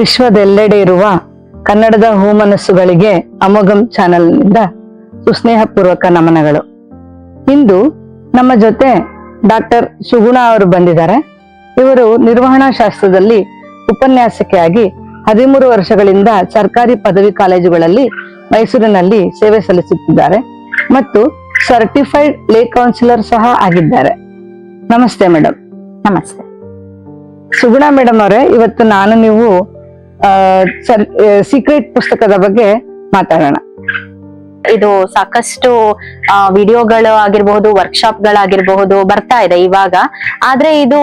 ವಿಶ್ವದೆಲ್ಲೆಡೆ ಇರುವ ಕನ್ನಡದ ಹೂಮನಸ್ಸುಗಳಿಗೆ ಅಮೋಘಂ ಚಾನೆಲ್ನಿಂದ ಸುಸ್ನೇಹಪೂರ್ವಕ ನಮನಗಳು. ಇಂದು ನಮ್ಮ ಜೊತೆ ಡಾಕ್ಟರ್ ಸುಗುಣ ಅವರು ಬಂದಿದ್ದಾರೆ. ಇವರು ನಿರ್ವಹಣಾ ಶಾಸ್ತ್ರದಲ್ಲಿ ಉಪನ್ಯಾಸಕಿಯಾಗಿ ಹದಿಮೂರು ವರ್ಷಗಳಿಂದ ಸರ್ಕಾರಿ ಪದವಿ ಕಾಲೇಜುಗಳಲ್ಲಿ ಮೈಸೂರಿನಲ್ಲಿ ಸೇವೆ ಸಲ್ಲಿಸುತ್ತಿದ್ದಾರೆ ಮತ್ತು ಸರ್ಟಿಫೈಡ್ ಲೇ ಕೌನ್ಸಿಲರ್ ಸಹ ಆಗಿದ್ದಾರೆ. ನಮಸ್ತೆ ಮೇಡಮ್ ನಮಸ್ತೆ. ಸುಗುಣ ಮೇಡಮ್ ಅವರೇ, ಇವತ್ತು ನಾನು ನೀವು ಸೀಕ್ರೆಟ್ ಪುಸ್ತಕದ ಬಗ್ಗೆ ಮಾತಾಡೋಣ. ಇದು ಸಾಕಷ್ಟು ವಿಡಿಯೋಗಳು ಆಗಿರಬಹುದು ವರ್ಕ್ಶಾಪ್ ಗಳಾಗಿರಬಹುದು ಬರ್ತಾ ಇದೆ ಇವಾಗ. ಆದ್ರೆ ಇದು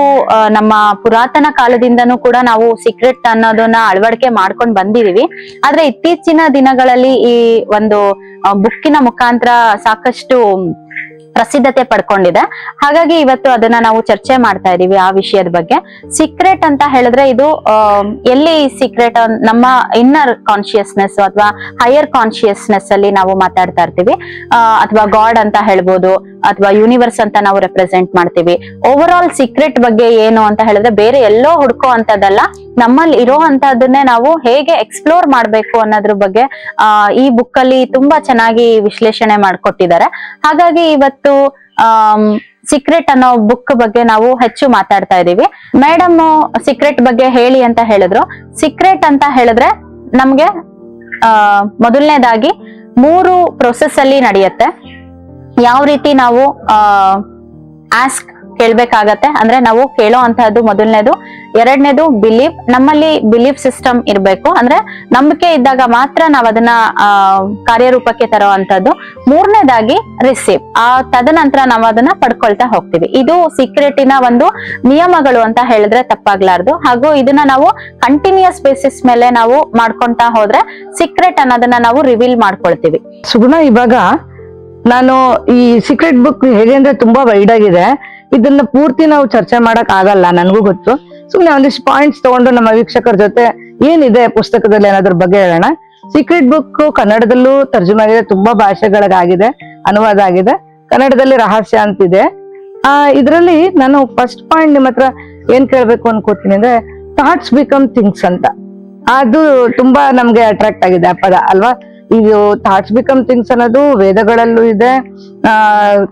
ನಮ್ಮ ಪುರಾತನ ಕಾಲದಿಂದನೂ ಕೂಡ ನಾವು ಸೀಕ್ರೆಟ್ ಅನ್ನೋದನ್ನ ಅಳವಡಿಕೆ ಮಾಡ್ಕೊಂಡ್ ಬಂದಿದೀವಿ. ಆದ್ರೆ ಇತ್ತೀಚಿನ ದಿನಗಳಲ್ಲಿ ಈ ಒಂದು ಬುಕ್ಕಿನ ಮುಖಾಂತರ ಸಾಕಷ್ಟು ಪ್ರಸಿದ್ಧತೆ ಪಡ್ಕೊಂಡಿದೆ. ಹಾಗಾಗಿ ಇವತ್ತು ಅದನ್ನ ನಾವು ಚರ್ಚೆ ಮಾಡ್ತಾ ಇದೀವಿ ಆ ವಿಷಯದ ಬಗ್ಗೆ. ಸೀಕ್ರೆಟ್ ಅಂತ ಹೇಳಿದ್ರೆ ಇದು ಎಲ್ಲಿ ಸೀಕ್ರೆಟ್ ನಮ್ಮ ಇನ್ನರ್ ಕಾನ್ಶಿಯಸ್ನೆಸ್ ಅಥವಾ ಹೈಯರ್ ಕಾನ್ಶಿಯಸ್ನೆಸ್ ಅಲ್ಲಿ ನಾವು ಮಾತಾಡ್ತಾ ಇರ್ತೀವಿ. ಅಥವಾ ಗಾಡ್ ಅಂತ ಹೇಳ್ಬೋದು, ಅಥವಾ ಯೂನಿವರ್ಸ್ ಅಂತ ನಾವು ರೆಪ್ರೆಸೆಂಟ್ ಮಾಡ್ತೀವಿ. ಓವರ್ ಆಲ್ ಸೀಕ್ರೆಟ್ ಬಗ್ಗೆ ಏನು ಅಂತ ಹೇಳಿದ್ರೆ ಬೇರೆ ಎಲ್ಲೋ ಹುಡ್ಕೋ ಅಂತದಲ್ಲ ನಮ್ಮಲ್ಲಿ ಇರೋ ಅಂತದನ್ನೇ ನಾವು ಹೇಗೆ ಎಕ್ಸ್ಪ್ಲೋರ್ ಮಾಡ್ಬೇಕು ಅನ್ನೋದ್ರ ಬಗ್ಗೆ, ಆ, ಈ ಬುಕ್ ಅಲ್ಲಿ ತುಂಬಾ ಚೆನ್ನಾಗಿ ವಿಶ್ಲೇಷಣೆ ಮಾಡ್ಕೊಟ್ಟಿದ್ದಾರೆ. ಹಾಗಾಗಿ ಇವತ್ತು ಆ ಸೀಕ್ರೆಟ್ ಅನ್ನೋ ಬುಕ್ ಬಗ್ಗೆ ನಾವು ಹೆಚ್ಚು ಮಾತಾಡ್ತಾ ಇದೀವಿ ಮೇಡಮ್ ಸೀಕ್ರೆಟ್ ಬಗ್ಗೆ ಹೇಳಿ ಅಂತ ಹೇಳಿದ್ರು. ಸೀಕ್ರೆಟ್ ಅಂತ ಹೇಳಿದ್ರೆ ನಮ್ಗೆ, ಆ, ಮೊದಲನೇದಾಗಿ ಮೂರು ಪ್ರೊಸೆಸ್ ಅಲ್ಲಿ ನಡೆಯುತ್ತೆ. ಯಾವ ರೀತಿ ನಾವು ಆಸ್ಕ್ ಕೇಳ್ಬೇಕಾಗತ್ತೆ. ಅಂದ್ರೆ ನಾವು ಕೇಳೋ ಅಂತಹದ್ದು ಮೊದಲನೇದು. ಎರಡನೇದು ಬಿಲೀಫ್ ನಮ್ಮಲ್ಲಿ ಬಿಲೀಫ್ ಸಿಸ್ಟಮ್ ಇರ್ಬೇಕು. ಅಂದ್ರೆ ನಂಬಿಕೆ ಇದ್ದಾಗ ಮಾತ್ರ ನಾವ್ ಅದನ್ನ ಕಾರ್ಯರೂಪಕ್ಕೆ ತರೋ ಅಂತದ್ದು ಮೂರನೇದಾಗಿ ರಿಸೀವ್ ಆ ತದನಂತರ ನಾವು ಅದನ್ನ ಪಡ್ಕೊಳ್ತಾ ಹೋಗ್ತೀವಿ. ಇದು ಸೀಕ್ರೆಟಿನ ಒಂದು ನಿಯಮಗಳು ಅಂತ ಹೇಳಿದ್ರೆ ತಪ್ಪಾಗ್ಲಾರ್ದು. ಹಾಗೂ ಇದನ್ನ ನಾವು ಕಂಟಿನ್ಯೂಸ್ ಬೇಸಿಸ್ ಮೇಲೆ ನಾವು ಮಾಡ್ಕೊಂತಾ ಹೋದ್ರೆ ಸೀಕ್ರೆಟ್ ಅನ್ನೋದನ್ನ ನಾವು ರಿವೀಲ್ ಮಾಡ್ಕೊಳ್ತೀವಿ. ಸುಗುಣ, ಇವಾಗ ನಾನು ಈ ಸೀಕ್ರೆಟ್ ಬುಕ್ ಹೇಗೆ ಅಂದ್ರೆ ತುಂಬಾ ವೈಡ್ ಆಗಿದೆ. ಇದನ್ನ ಪೂರ್ತಿ ನಾವು ಚರ್ಚೆ ಮಾಡಕ್ ಆಗಲ್ಲ, ನನ್ಗೂ ಗೊತ್ತು. ಸುಮ್ನೆ ಒಂದಿಷ್ಟು ಪಾಯಿಂಟ್ಸ್ ತಗೊಂಡು ನಮ್ಮ ವೀಕ್ಷಕರ ಜೊತೆ ಏನಿದೆ ಪುಸ್ತಕದಲ್ಲಿ ಏನಾದ್ರ ಬಗ್ಗೆ ಹೇಳೋಣ. ಸೀಕ್ರೆಟ್ ಬುಕ್ ಕನ್ನಡದಲ್ಲೂ ತರ್ಜುಮೆ ಆಗಿದೆ ತುಂಬಾ ಭಾಷೆಗಳಿಗಾಗಿದೆ, ಅನುವಾದ ಆಗಿದೆ. ಕನ್ನಡದಲ್ಲಿ ರಹಸ್ಯ ಅಂತಿದೆ. ಆ, ಇದ್ರಲ್ಲಿ ನಾನು ಫಸ್ಟ್ ಪಾಯಿಂಟ್ ನಿಮ್ಮ ಹತ್ರ ಏನ್ ಕೇಳ್ಬೇಕು ಅನ್ಕೋತೀನಿ ಅಂದ್ರೆ ಥಾಟ್ಸ್ ಬಿಕಮ್ ಥಿಂಗ್ಸ್ ಅಂತ. ಅದು ತುಂಬಾ ನಮ್ಗೆ ಅಟ್ರಾಕ್ಟ್ ಆಗಿದೆ ಆ ಪದ, ಅಲ್ವಾ? ಇದು ಥಾಟ್ಸ್ ಬಿಕಮ್ ಥಿಂಗ್ಸ್ ಅನ್ನೋದು ವೇದಗಳಲ್ಲೂ ಇದೆ. ಆ,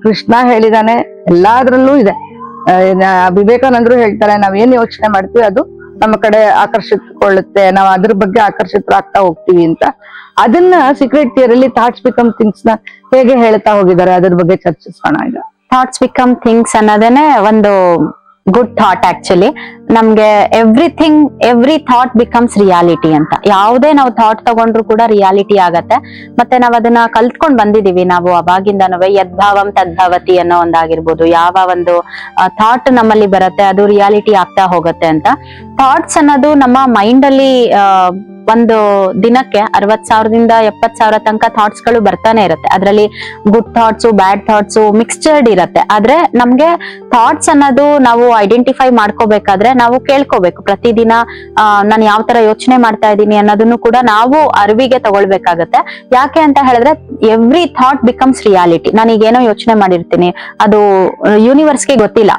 ಕೃಷ್ಣ ಹೇಳಿದಾನೆ, ಎಲ್ಲಾದ್ರಲ್ಲೂ ಇದೆ. ವಿವೇಕಾನಂದರು ಹೇಳ್ತಾರೆ ನಾವ್ ಏನ್ ಯೋಚನೆ ಮಾಡ್ತೀವಿ, ಅದು ನಮ್ಮ ಕಡೆ ಆಕರ್ಷಿತಕೊಳ್ಳುತ್ತೆ ನಾವು ಅದ್ರ ಬಗ್ಗೆ ಆಕರ್ಷಿತರಾಗ್ತಾ ಹೋಗ್ತೀವಿ ಅಂತ. ಅದನ್ನ ಸೀಕ್ರೆಟ್ ಥಿಯರಲ್ಲಿ ಥಾಟ್ಸ್ ಬಿಕಮ್ ಥಿಂಗ್ಸ್ನ ಹೇಗೆ ಹೇಳ್ತಾ ಹೋಗಿದ್ದಾರೆ, ಅದ್ರ ಬಗ್ಗೆ ಚರ್ಚಿಸೋಣ ಈಗ. ಥಾಟ್ಸ್ ಬಿಕಮ್ ಥಿಂಗ್ಸ್ ಅನ್ನೋದೇನೆ ಒಂದು ಗುಡ್ ಥಾಟ್ ಆಕ್ಚುಲಿ ನಮ್ಗೆ everything every thought becomes reality ಅಂತ. ಯಾವುದೇ ನಾವು ಥಾಟ್ ತಗೊಂಡ್ರು ಕೂಡ ರಿಯಾಲಿಟಿ ಆಗತ್ತೆ. ಮತ್ತೆ ನಾವ್ ಅದನ್ನ ಕಲ್ತ್ಕೊಂಡ್ ಬಂದಿದೀವಿ. ನಾವು ಅವಾಗಿಂದನೂ ಯದ್ಭಾವಂ ತದ್ಭಾವತಿ ಅನ್ನೋ ಒಂದಾಗಿರ್ಬೋದು. ಯಾವ ಒಂದು ಥಾಟ್ ನಮ್ಮಲ್ಲಿ ಬರುತ್ತೆ, ಅದು ರಿಯಾಲಿಟಿ ಆಗ್ತಾ ಹೋಗುತ್ತೆ ಅಂತ. ಥಾಟ್ಸ್ ಅನ್ನೋದು ನಮ್ಮ ಮೈಂಡ್ ಅಲ್ಲಿ ಒಂದು ದಿನಕ್ಕೆ ಅರವತ್ ಸಾವಿರದಿಂದ ಎಪ್ಪತ್ ಸಾವಿರ ತನಕ ಥಾಟ್ಸ್ಗಳು ಬರ್ತಾನೆ ಇರುತ್ತೆ. ಅದರಲ್ಲಿ good thoughts bad thoughts mixtured ಇರತ್ತೆ. ಆದ್ರೆ ನಮ್ಗೆ ಥಾಟ್ಸ್ ಅನ್ನೋದು ನಾವು ಐಡೆಂಟಿಫೈ ಮಾಡ್ಕೋಬೇಕಾದ್ರೆ ನಾವು ಕೇಳ್ಕೋಬೇಕು. ಪ್ರತಿದಿನ ನಾನು ಯಾವ ತರ ಯೋಚನೆ ಮಾಡ್ತಾ ಇದ್ದೀನಿ ಅನ್ನೋದನ್ನು ಕೂಡ ನಾವು ಅರಿವಿಗೆ ತಗೊಳ್ಬೇಕಾಗತ್ತೆ. ಯಾಕೆ ಅಂತ ಹೇಳಿದ್ರೆ ಎವ್ರಿ ಥಾಟ್ ಬಿಕಮ್ಸ್ ರಿಯಾಲಿಟಿ ನಾನು ಈಗೇನೋ ಯೋಚನೆ ಮಾಡಿರ್ತೀನಿ. ಅದು ಯೂನಿವರ್ಸ್ಗೆ ಗೊತ್ತಿಲ್ಲ.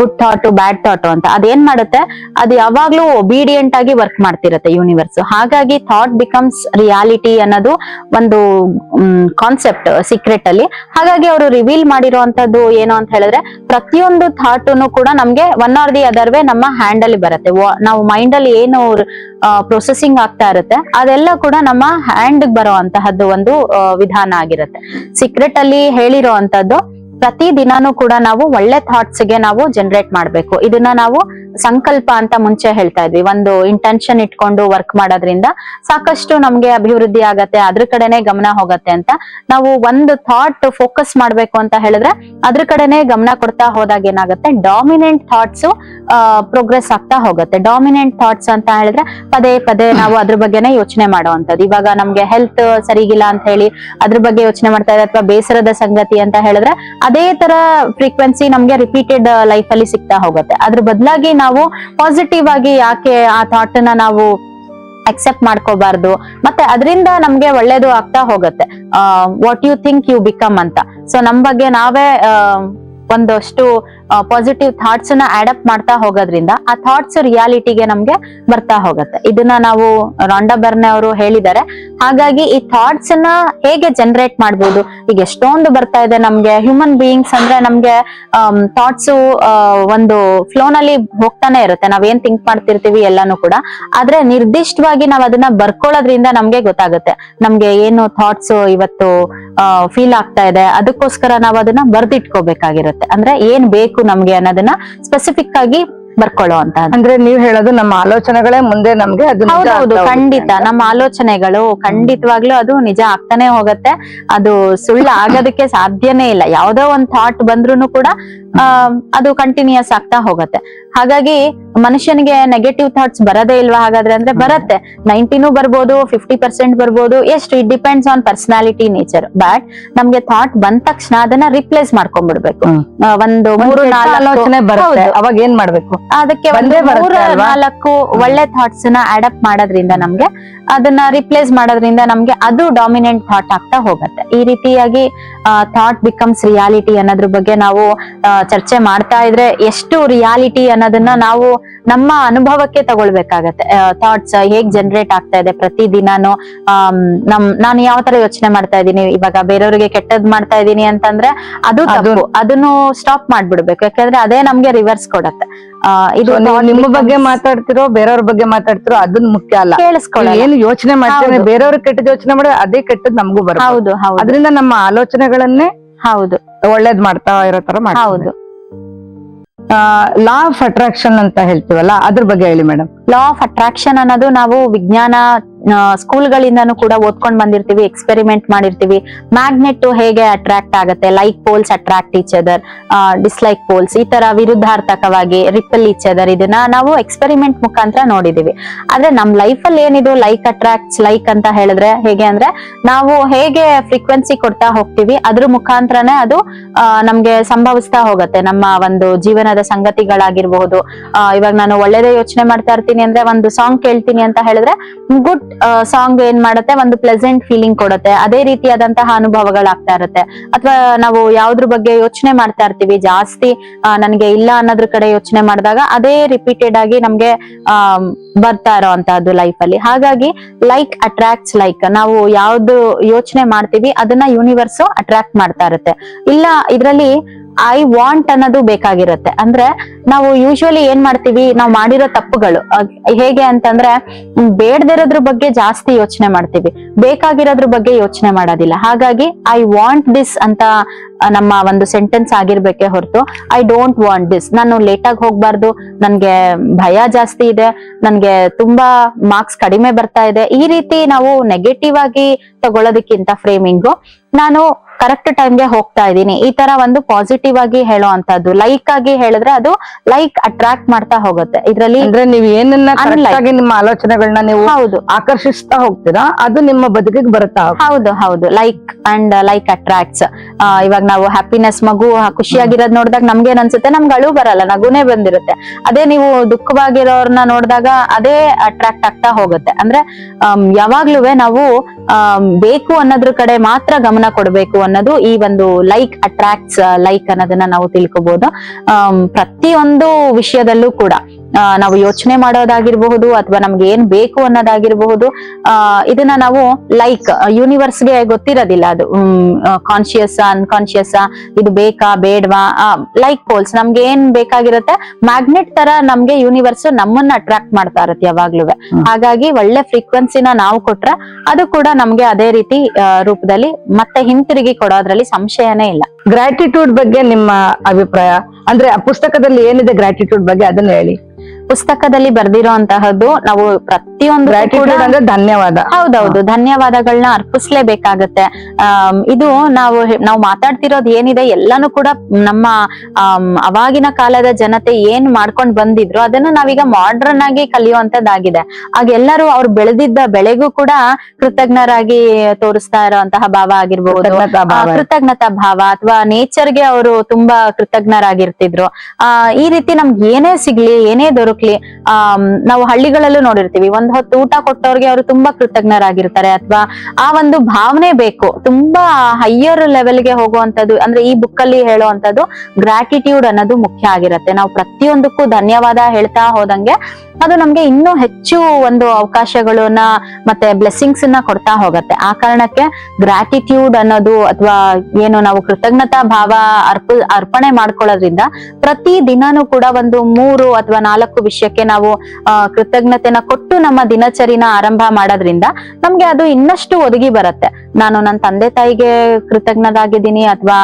ಗುಡ್ ಥಾಟ್ ಬ್ಯಾಡ್ ಥಾಟ್ ಅಂತ. ಅದೇನ್ ಮಾಡುತ್ತೆ? ಅದು ಯಾವಾಗ್ಲೂ ಒಬಿಡಿಯಂಟ್ ಆಗಿ ವರ್ಕ್ ಮಾಡ್ತಿರತ್ತೆ. ಯೂನಿವರ್ಸ್ ಹಾಗಾಗಿ ಥಾಟ್ ಬಿಕಮ್ಸ್ ರಿಯಾಲಿಟಿ ಅನ್ನೋದು ಒಂದು ಕಾನ್ಸೆಪ್ಟ್ ಸೀಕ್ರೆಟ್ ಅಲ್ಲಿ. ಹಾಗಾಗಿ ಅವರು ರಿವೀಲ್ ಮಾಡಿರುವಂತದ್ದು ಏನು ಅಂತ ಹೇಳಿದ್ರೆ, ಪ್ರತಿಯೊಂದು ಥಾಟುನು ಕೂಡ ನಮ್ಗೆ one or the other way ನಮ್ಮ ಹ್ಯಾಂಡ್ ಅಲ್ಲಿ ಬರುತ್ತೆ. ನಾವು ಮೈಂಡ್ ಅಲ್ಲಿ ಏನು ಪ್ರೊಸೆಸಿಂಗ್ ಆಗ್ತಾ ಇರುತ್ತೆ, ಅದೆಲ್ಲ ಕೂಡ ನಮ್ಮ ಹ್ಯಾಂಡ್ ಬರೋ ಅಂತಹದ್ದು ಒಂದು ವಿಧಾನ ಆಗಿರುತ್ತೆ. ಸೀಕ್ರೆಟ್ ಅಲ್ಲಿ ಹೇಳಿರೋ ಅಂತದ್ದು ಪ್ರತಿ ದಿನಾನು ಕೂಡ ನಾವು ಒಳ್ಳೆ ಥಾಟ್ಸ್ಗೆ ನಾವು ಜನರೇಟ್ ಮಾಡ್ಬೇಕು. ಇದನ್ನ ನಾವು ಸಂಕಲ್ಪ ಅಂತ ಮುಂಚೆ ಹೇಳ್ತಾ ಇದ್ವಿ. ಒಂದು ಇಂಟೆನ್ಷನ್ ಇಟ್ಕೊಂಡು ವರ್ಕ್ ಮಾಡೋದ್ರಿಂದ ಸಾಕಷ್ಟು ನಮ್ಗೆ ಅಭಿವೃದ್ಧಿ ಆಗತ್ತೆ, ಅದ್ರ ಕಡೆನೆ ಗಮನ ಹೋಗತ್ತೆ ಅಂತ ನಾವು ಒಂದು ಥಾಟ್ ಫೋಕಸ್ ಮಾಡ್ಬೇಕು ಅಂತ ಹೇಳಿದ್ರೆ ಅದ್ರ ಕಡೆನೆ ಗಮನ ಕೊಡ್ತಾ ಹೋದಾಗ ಏನಾಗುತ್ತೆ? ಡಾಮಿನೆಂಟ್ ಥಾಟ್ಸ್ ಪ್ರೋಗ್ರೆಸ್ ಆಗ್ತಾ ಹೋಗುತ್ತೆ. ಡಾಮಿನೆಂಟ್ ಥಾಟ್ಸ್ ಅಂತ ಹೇಳಿದ್ರೆ ಪದೇ ಪದೇ ನಾವು ಅದ್ರ ಬಗ್ಗೆನೇ ಯೋಚನೆ ಮಾಡುವಂತದ್ದು ಇವಾಗ ನಮ್ಗೆ ಹೆಲ್ತ್ ಸರಿಗಿಲ್ಲ ಅಂತ ಹೇಳಿ ಅದ್ರ ಬಗ್ಗೆ ಯೋಚನೆ ಮಾಡ್ತಾ ಇದ್ರೆ ಅಥವಾ ಬೇಸರದ ಸಂಗತಿ ಅಂತ ಹೇಳಿದ್ರೆ ಅದೇ ತರ ಫ್ರೀಕ್ವೆನ್ಸಿ ನಮ್ಗೆ ರಿಪೀಟೆಡ್ ಲೈಫ್ ಅಲ್ಲಿ ಸಿಗ್ತಾ ಹೋಗುತ್ತೆ. ಅದ್ರ ಬದಲಾಗಿ ನಾವು ಪಾಸಿಟಿವ್ ಆಗಿ ಯಾಕೆ ಆ ಥಾಟ್ನ ನಾವು ಅಕ್ಸೆಪ್ಟ್ ಮಾಡ್ಕೋಬಾರ್ದು? ಮತ್ತೆ ಅದರಿಂದ ನಮ್ಗೆ ಒಳ್ಳೇದು ಆಗ್ತಾ ಹೋಗುತ್ತೆ. What you think you become ಅಂತ. ಸೊ ನಮ್ ಬಗ್ಗೆ ನಾವೇ ಒಂದಷ್ಟು ಪಾಸಿಟಿವ್ ಥಾಟ್ಸ್ನ ಅಡಾಪ್ಟ್ ಮಾಡ್ತಾ ಹೋಗೋದ್ರಿಂದ ಆ ಥಾಟ್ಸ್ ರಿಯಾಲಿಟಿಗೆ ನಮ್ಗೆ ಬರ್ತಾ ಹೋಗುತ್ತೆ. ಇದನ್ನ ನಾವು ರಾಂಡಾ ಬರ್ನೆ ಅವರು ಹೇಳಿದ್ದಾರೆ. ಹಾಗಾಗಿ ಈ ಥಾಟ್ಸ್ನ ಹೇಗೆ ಜನರೇಟ್ ಮಾಡ್ಬೋದು? ಈಗ ಎಷ್ಟೊಂದು ಬರ್ತಾ ಇದೆ ನಮ್ಗೆ. ಹ್ಯೂಮನ್ ಬೀಯಿಂಗ್ಸ್ ಅಂದ್ರೆ ನಮ್ಗೆ ಥಾಟ್ಸ್ ಒಂದು ಫ್ಲೋನಲ್ಲಿ ಹೋಗ್ತಾನೆ ಇರುತ್ತೆ. ನಾವೇನ್ ಥಿಂಕ್ ಮಾಡ್ತಿರ್ತೀವಿ ಎಲ್ಲಾನು ಕೂಡ. ಆದ್ರೆ ನಿರ್ದಿಷ್ಟವಾಗಿ ನಾವ್ ಅದನ್ನ ಬರ್ಕೊಳ್ಳೋದ್ರಿಂದ ನಮ್ಗೆ ಗೊತ್ತಾಗುತ್ತೆ. ನಮ್ಗೆ ಏನು ಥಾಟ್ಸ್ ಇವತ್ತು ಫೀಲ್ ಆಗ್ತಾ ಇದೆ. ಅದಕ್ಕೋಸ್ಕರ ನಾವ್ ಅದನ್ನ ಬರ್ದಿಟ್ಕೋಬೇಕಾಗಿರುತ್ತೆ. ಅಂದ್ರೆ ಏನ್ ಬೇಕು ನಮ್ಗೆ ಅನ್ನೋದನ್ನ ಸ್ಪೆಸಿಫಿಕ್ ಆಗಿ ಬರ್ಕೊಳ್ಳೋ ಅಂತ ಅಂದ್ರೆ ನೀವ್ ಹೇಳೋದು ನಮ್ಮ ಆಲೋಚನೆಗಳೇ ಮುಂದೆ ನಮ್ಗೆ ಅದು ಹೌದೌದು ಖಂಡಿತ. ನಮ್ಮ ಆಲೋಚನೆಗಳು ಖಂಡಿತವಾಗ್ಲೂ ಅದು ನಿಜ ಆಗ್ತಾನೆ ಹೋಗತ್ತೆ. ಅದು ಸುಳ್ಳು ಆಗೋದಕ್ಕೆ ಸಾಧ್ಯನೇ ಇಲ್ಲ. ಯಾವ್ದೋ ಒಂದ್ ಥಾಟ್ ಬಂದ್ರು ಕೂಡ ಅದು ಕಂಟಿನ್ಯೂಸ್ ಆಗ್ತಾ ಹೋಗತ್ತೆ. ಹಾಗಾಗಿ ಮನುಷ್ಯನಿಗೆ ನೆಗೆಟಿವ್ ಥಾಟ್ಸ್ ಬರದೇ ಇಲ್ವಾ ಹಾಗಾದ್ರೆ ಅಂದ್ರೆ ಬರತ್ತೆ. ನೈಂಟಿನೂ ಬರ್ಬೋದು ಫಿಫ್ಟಿ ಪರ್ಸೆಂಟ್ ಬರ್ಬೋದು ಎಷ್ಟು it depends on personality nature but ನಮ್ಗೆ ಥಾಟ್ ಬಂದ ತಕ್ಷಣ ಅದನ್ನ ರಿಪ್ಲೇಸ್ ಮಾಡ್ಕೊಂಡ್ಬಿಡ್ಬೇಕು. ಒಂದು ಮೂರು ನಾಲ್ಕು ಆಲೋಚನೆ ಬರುತ್ತೆ. ಅವಾಗ ಏನ್ ಮಾಡ್ಬೇಕು? ಅದಕ್ಕೆ ಒಂದು ಮೂರ ನಾಲ್ಕು ಒಳ್ಳೆ ಥಾಟ್ಸ್ನ ಅಡಾಪ್ಟ್ ಮಾಡೋದ್ರಿಂದ ನಮ್ಗೆ ಅದನ್ನ ರಿಪ್ಲೇಸ್ ಮಾಡೋದ್ರಿಂದ ನಮ್ಗೆ ಅದು ಡಾಮಿನೆಂಟ್ ಥಾಟ್ ಆಗ್ತಾ ಹೋಗುತ್ತೆ. ಈ ರೀತಿಯಾಗಿ ಥಾಟ್ ಬಿಕಮ್ಸ್ ರಿಯಾಲಿಟಿ ಅನ್ನೋದ್ರ ಬಗ್ಗೆ ನಾವು ಆ, ಚರ್ಚೆ ಮಾಡ್ತಾ ಇದ್ರೆ ಎಷ್ಟು ರಿಯಾಲಿಟಿ ಅನ್ನೋದನ್ನ ನಾವು ನಮ್ಮ ಅನುಭವಕ್ಕೆ ತಗೊಳ್ಬೇಕಾಗತ್ತೆ. ಥಾಟ್ಸ್ ಹೇಗ್ ಜನರೇಟ್ ಆಗ್ತಾ ಇದೆ ಪ್ರತಿ ದಿನಾನು ನಮ್ ನಾನು ಯಾವ ತರ ಯೋಚನೆ ಮಾಡ್ತಾ ಇದ್ದೀನಿ ಇವಾಗ ಬೇರೆಯವ್ರಿಗೆ ಕೆಟ್ಟದ್ ಮಾಡ್ತಾ ಇದ್ದೀನಿ ಅಂತಂದ್ರೆ ಅದು ತಪ್ಪು. ಅದನ್ನು ಸ್ಟಾಪ್ ಮಾಡ್ಬಿಡ್ಬೇಕು. ಯಾಕಂದ್ರೆ ಅದೇ ನಮ್ಗೆ ರಿವರ್ಸ್ ಕೊಡತ್ತೆ. ಇದು ನಿಮ್ಮ ಬಗ್ಗೆ ಮಾತಾಡ್ತಿರೋ ಬೇರೆಯವ್ರ ಬಗ್ಗೆ ಮಾತಾಡ್ತಿರೋ ಅದನ್ನ ಮುಖ್ಯ ಅಲ್ಲ. ಕೇಳಿಸ್ಕೊಳ್ಳಿ ಏನು ಯೋಚನೆ ಮಾಡ್ತೀವಿ ಹೌದು. ಬೇರೆಯವ್ರ ಕೆಟ್ಟದ ಯೋಚನೆ ಮಾಡಿ ಅದೇ ಕೆಟ್ಟದ್ ನಮಗೂ ಬರುತ್ತೆ ಹೌದು ಹೌದು. ಅದರಿಂದ ನಮ್ಮ ಆಲೋಚನೆಗಳನ್ನೇ ಹೌದು. ಒಳ್ಳೇದ್ ಮಾಡ್ತಾ ಇರೋ ತರ ಮಾಡ್ತಾ ಹೌದು. ಲಾ ಆಫ್ ಅಟ್ರಾಕ್ಷನ್ ಅಂತ ಹೇಳ್ತೀವಲ್ಲ ಅದ್ರ ಬಗ್ಗೆ ಹೇಳಿ ಮೇಡಮ್ ಲಾ ಆಫ್ ಅಟ್ರಾಕ್ಷನ್ ಅನ್ನೋದು ನಾವು ವಿಜ್ಞಾನ ಸ್ಕೂಲ್ಗಳಿಂದನೂ ಕೂಡ ಓದ್ಕೊಂಡ್ ಬಂದಿರ್ತೀವಿ ಎಕ್ಸ್ಪೆರಿಮೆಂಟ್ ಮಾಡಿರ್ತೀವಿ. ಮ್ಯಾಗ್ನೆಟ್ ಹೇಗೆ ಅಟ್ರಾಕ್ಟ್ ಆಗುತ್ತೆ? Like poles attract each other dislike poles ಈ ತರ ವಿರುದ್ಧಾರ್ಥಕವಾಗಿ ರಿಪಲ್ ಈಚ್ ಅದರ್ ಇದನ್ನ ನಾವು ಎಕ್ಸ್ಪೆರಿಮೆಂಟ್ ಮುಖಾಂತರ ನೋಡಿದೀವಿ. ಆದ್ರೆ ನಮ್ ಲೈಫ್ ಅಲ್ಲಿ ಏನಿದು? ಲೈಕ್ ಅಟ್ರಾಕ್ಟ್ಸ್ ಲೈಕ್ ಅಂತ ಹೇಳಿದ್ರೆ ಹೇಗೆ ಅಂದ್ರೆ, ನಾವು ಹೇಗೆ ಫ್ರೀಕ್ವೆನ್ಸಿ ಕೊಡ್ತಾ ಹೋಗ್ತೀವಿ, ಅದ್ರ ಮುಖಾಂತರನೇ ಅದು ನಮ್ಗೆ ಸಂಭವಿಸ್ತಾ ಹೋಗುತ್ತೆ. ನಮ್ಮ ಒಂದು ಜೀವನದ ಸಂಗತಿಗಳಾಗಿರ್ಬಹುದು. ಇವಾಗ ನಾನು ಒಳ್ಳೇದೇ ಯೋಚನೆ ಮಾಡ್ತಾ ಇರ್ತೀನಿ. ಅಂದ್ರೆ ಒಂದು ಸಾಂಗ್ ಕೇಳ್ತೀನಿ ಅಂತ ಹೇಳಿದ್ರೆ ಗುಡ್ ಸಾಂಗ್ ಏನ್ ಮಾಡುತ್ತೆ? ಒಂದು ಪ್ಲೆಸೆಂಟ್ ಫೀಲಿಂಗ್ ಕೊಡುತ್ತೆ. ಅದೇ ರೀತಿಯಾದಂತಹ ಅನುಭವಗಳಾಗ್ತಾ ಇರುತ್ತೆ. ಅಥವಾ ನಾವು ಯಾವ್ದ್ರ ಬಗ್ಗೆ ಯೋಚನೆ ಮಾಡ್ತಾ ಇರ್ತೀವಿ, ಜಾಸ್ತಿ ನನ್ಗೆ ಇಲ್ಲ ಅನ್ನೋದ್ರ ಕಡೆ ಯೋಚನೆ ಮಾಡಿದಾಗ ಅದೇ ರಿಪೀಟೆಡ್ ಆಗಿ ನಮ್ಗೆ ಬರ್ತಾ ಇರೋಂತಹದ್ದು ಲೈಫ್ ಅಲ್ಲಿ. ಹಾಗಾಗಿ ಲೈಕ್ ಅಟ್ರಾಕ್ಟ್ಸ್ ಲೈಕ್ ನಾವು ಯಾವ್ದು ಯೋಚನೆ ಮಾಡ್ತೀವಿ, ಅದನ್ನ ಯೂನಿವರ್ಸ್ ಅಟ್ರಾಕ್ಟ್ ಮಾಡ್ತಾ ಇರುತ್ತೆ. ಇಲ್ಲ, ಇದ್ರಲ್ಲಿ ಐ ವಾಂಟ್ ಅನ್ನೋದು ಬೇಕಾಗಿರುತ್ತೆ. ಅಂದ್ರೆ ನಾವು ಯೂಶುವಲಿ ಏನ್ ಮಾಡ್ತೀವಿ, ನಾವು ಮಾಡಿರೋ ತಪ್ಪುಗಳು ಹೇಗೆ ಅಂತಂದ್ರೆ ಬೇಡದಿರೋದ್ರ ಬಗ್ಗೆ ಜಾಸ್ತಿ ಯೋಚನೆ ಮಾಡ್ತೀವಿ. ಬೇಕಾಗಿರೋದ್ರ ಬಗ್ಗೆ ಯೋಚನೆ ಮಾಡೋದಿಲ್ಲ. ಹಾಗಾಗಿ ಐ ವಾಂಟ್ ದಿಸ್ ಅಂತ ನಮ್ಮ ಒಂದು ಸೆಂಟೆನ್ಸ್ ಆಗಿರ್ಬೇಕೆ ಹೊರತು ಐ ಡೋಂಟ್ ವಾಂಟ್ ದಿಸ್ ನಾನು ಲೇಟ್ ಆಗಿ ಹೋಗ್ಬಾರ್ದು, ನನ್ಗೆ ಭಯ ಜಾಸ್ತಿ ಇದೆ, ನನ್ಗೆ ತುಂಬಾ ಮಾರ್ಕ್ಸ್ ಕಡಿಮೆ ಬರ್ತಾ ಇದೆ. ಈ ರೀತಿ ನಾವು ನೆಗೆಟಿವ್ ಆಗಿ ತಗೊಳ್ಳೋದಕ್ಕಿಂತ ಫ್ರೇಮಿಂಗು ನಾನು ಕರೆಕ್ಟ್ ಟೈಮ್ಗೆ ಹೋಗ್ತಾ ಇದ್ದೀನಿ. ಈ ತರ ಒಂದು ಪಾಸಿಟಿವ್ ಆಗಿ ಹೇಳೋ ಅಂತದ್ದು ಲೈಕ್ ಆಗಿ ಹೇಳಿದ್ರೆ ಅದು ಲೈಕ್ ಅಟ್ರಾಕ್ಟ್ ಮಾಡ್ತಾ ಹೋಗುತ್ತೆ. ಇದ್ರಲ್ಲಿ ಅಂದ್ರೆ ನೀವು ಏನನ್ನ ನಿಮ್ಮ ಆಲೋಚನೆಗಳನ್ನ ನೀವು ಹೌದು. ಆಕರ್ಷಿಸ್ತಾ ಹೋಗ್ತೀರಾ? ಅದು ನಿಮ್ಮ ಬದುಕಿಗೆ ಬರುತ್ತಾ? ಹೌದು ಹೌದು. ಲೈಕ್ ಅಂಡ್ ಲೈಕ್ ಅಟ್ರಾಕ್ಟ್ಸ್ ಇವಾಗ ನಾವು ಹ್ಯಾಪಿನೆಸ್ ಮಗು ಖುಷಿಯಾಗಿರೋದ್ ನೋಡಿದಾಗ ನಮ್ಗೇನ್ ಅನ್ಸುತ್ತೆ ನಮ್ಗೆ ಅಳು ಬರಲ್ಲ ನಗುನೇ ಬಂದಿರುತ್ತೆ. ಅದೇ ನೀವು ದುಃಖವಾಗಿರೋರ್ನ ನೋಡಿದಾಗ ಅದೇ ಅಟ್ರಾಕ್ಟ್ ಆಗ್ತಾ ಹೋಗುತ್ತೆ. ಅಂದ್ರೆ ಯಾವಾಗ್ಲೂ ನಾವು ಬೇಕು ಅನ್ನೋದ್ರ ಕಡೆ ಮಾತ್ರ ಗಮನ ಕೊಡಬೇಕು ಅನ್ನೋದು ಈ ಒಂದು ಲೈಕ್ ಅಟ್ರಾಕ್ಟ್ಸ್ ಲೈಕ್ ಅನ್ನೋದನ್ನ ನಾವು ತಿಳ್ಕೊಬಹುದು ಪ್ರತಿಯೊಂದು ವಿಷಯದಲ್ಲೂ ಕೂಡ. ನಾವು ಯೋಚನೆ ಮಾಡೋದಾಗಿರ್ಬಹುದು ಅಥವಾ ನಮ್ಗೆ ಏನ್ ಬೇಕು ಅನ್ನೋದಾಗಿರ್ಬಹುದು ಆ ಇದನ್ನ ನಾವು ಲೈಕ್ ಯೂನಿವರ್ಸ್ಗೆ ಗೊತ್ತಿರೋದಿಲ್ಲ ಅದು. ಕಾನ್ಶಿಯಸ್ ಅನ್ಕಾನ್ಶಿಯಸ್ ಇದು ಬೇಕಾ ಬೇಡವಾ ಲೈಕ್ ಪೋಲ್ಸ್ ನಮ್ಗೆ ಏನ್ ಬೇಕಾಗಿರುತ್ತೆ ಮ್ಯಾಗ್ನೆಟ್ ತರ ನಮ್ಗೆ ಯೂನಿವರ್ಸ್ ನಮ್ಮನ್ನ ಅಟ್ರಾಕ್ಟ್ ಮಾಡ್ತಾ ಇರುತ್ತೆ ಯಾವಾಗ್ಲೂ. ಹಾಗಾಗಿ ಒಳ್ಳೆ ಫ್ರೀಕ್ವೆನ್ಸಿನ ನಾವು ಕೊಟ್ರೆ ಅದು ಕೂಡ ನಮ್ಗೆ ಅದೇ ರೀತಿ ರೂಪದಲ್ಲಿ ಮತ್ತೆ ಹಿಂತಿರುಗಿ ಕೊಡೋದ್ರಲ್ಲಿ ಸಂಶಯನೇ ಇಲ್ಲ. ಗ್ರಾಟಿಟ್ಯೂಡ್ ಬಗ್ಗೆ ನಿಮ್ಮ ಅಭಿಪ್ರಾಯ? ಅಂದ್ರೆ ಆ ಪುಸ್ತಕದಲ್ಲಿ ಏನಿದೆ ಗ್ರಾಟಿಟ್ಯೂಡ್ ಬಗ್ಗೆ? ಅದನ್ನ ಹೇಳಿ. ಪುಸ್ತಕದಲ್ಲಿ ಬರ್ದಿರೋ ಅಂತಹದ್ದು ನಾವು ಪ್ರತಿಯೊಂದು ಧನ್ಯವಾದ. ಹೌದೌದು ಧನ್ಯವಾದಗಳನ್ನ ಅರ್ಪಿಸ್ಲೇಬೇಕಾಗತ್ತೆ. ಇದು ನಾವು ನಾವು ಮಾತಾಡ್ತಿರೋದು ಏನಿದೆ ಎಲ್ಲಾನು ಕೂಡ ನಮ್ಮ ಅವಾಗಿನ ಕಾಲದ ಜನತೆ ಏನ್ ಮಾಡ್ಕೊಂಡ್ ಬಂದಿದ್ರು ಅದನ್ನ ನಾವೀಗ ಮಾಡ್ರನ್ ಆಗಿ ಕಲಿಯುವಂತದ್ದಾಗಿದೆ. ಆಗ ಎಲ್ಲರೂ ಅವ್ರು ಬೆಳೆದಿದ್ದ ಬೆಳೆಗೂ ಕೂಡ ಕೃತಜ್ಞರಾಗಿ ತೋರಿಸ್ತಾ ಇರೋಂತಹ ಭಾವ ಆಗಿರ್ಬಹುದು ಕೃತಜ್ಞತಾ ಭಾವ. ಆ, ಕೃತಜ್ಞತಾ ಭಾವ ಅಥವಾ ನೇಚರ್ಗೆ ಅವರು ತುಂಬಾ ಕೃತಜ್ಞರಾಗಿರ್ತಿದ್ರು. ಆ ಈ ರೀತಿ ನಮ್ಗೆ ಏನೇ ಸಿಗ್ಲಿ ಏನೇ ದೊರಕ್ಲಿ ಅಬ್ಸಲ್ಯೂಟ್ಲಿ ನಾವು ಹಳ್ಳಿಗಳಲ್ಲೂ ನೋಡಿರ್ತೀವಿ. ಒಂದ್ ಹೊತ್ತು ಊಟ ಕೊಟ್ಟವ್ರಿಗೆ ಅವರು ತುಂಬಾ ಕೃತಜ್ಞರಾಗಿರ್ತಾರೆ ಅಥವಾ ಆ ಒಂದು ಭಾವನೆ ಬೇಕು. ತುಂಬಾ ಹೈಯರ್ ಲೆವೆಲ್ಗೆ ಹೋಗುವಂತದ್ದು ಅಂದ್ರೆ ಈ ಬುಕ್ ಅಲ್ಲಿ ಹೇಳುವಂತದ್ದು ಗ್ರಾಟಿಟ್ಯೂಡ್ ಅನ್ನೋದು ಮುಖ್ಯ ಆಗಿರತ್ತೆ. ನಾವು ಪ್ರತಿಯೊಂದಕ್ಕೂ ಧನ್ಯವಾದ ಹೇಳ್ತಾ ಹೋದಂಗೆ ಅದು ನಮ್ಗೆ ಇನ್ನೂ ಹೆಚ್ಚು ಒಂದು ಅವಕಾಶಗಳನ್ನ ಮತ್ತೆ ಬ್ಲೆಸ್ಸಿಂಗ್ಸ್ನ ಕೊಡ್ತಾ ಹೋಗತ್ತೆ. ಆ ಕಾರಣಕ್ಕೆ ಗ್ರಾಟಿಟ್ಯೂಡ್ ಅನ್ನೋದು ಅಥವಾ ಏನು ನಾವು ಕೃತಜ್ಞತಾ ಭಾವ ಅರ್ಪ, ಅರ್ಪಣೆ ಮಾಡ್ಕೊಳ್ಳೋದ್ರಿಂದ ಪ್ರತಿ ದಿನಾನು ಕೂಡ ಒಂದು ಮೂರು ಅಥವಾ ನಾಲ್ಕು ವಿಷಯಕ್ಕೆ ನಾವು ಕೃತಜ್ಞತೆನ ಕೊಟ್ಟು ನಮ್ಮ ದಿನಚರಿನ ಆರಂಭ ಮಾಡೋದ್ರಿಂದ ನಮ್ಗೆ ಅದು ಇನ್ನಷ್ಟು ಒದಗಿ ಬರುತ್ತೆ. ನಾನು ನನ್ನ ತಂದೆ ತಾಯಿಗೆ ಕೃತಜ್ಞದಾಗಿದ್ದೀನಿ ಅಥವಾ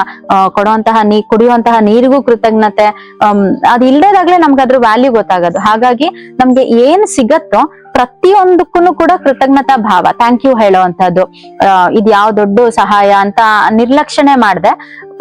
ಕೊಡುವಂತಹ ನೀ, ಕುಡಿಯುವಂತಹ ನೀರಿಗೂ ಕೃತಜ್ಞತೆ ಅದು ಇಲ್ದೇದಾಗ್ಲೇ ನಮ್ಗೆ ಅದ್ರ ವ್ಯಾಲ್ಯೂ ಗೊತ್ತಾಗೋದು. ಹಾಗಾಗಿ ನಮ್ಗೆ ಏನ್ ಸಿಗತ್ತೋ ಪ್ರತಿಯೊಂದಕ್ಕೂ ಕೂಡ ಕೃತಜ್ಞತಾ ಭಾವ ಥ್ಯಾಂಕ್ ಯು ಹೇಳುವಂತದ್ದು ಇದ್ ಯಾವ ದೊಡ್ಡ ಸಹಾಯ ಅಂತ ನಿರ್ಲಕ್ಷಣೆ ಮಾಡ್ದೆ.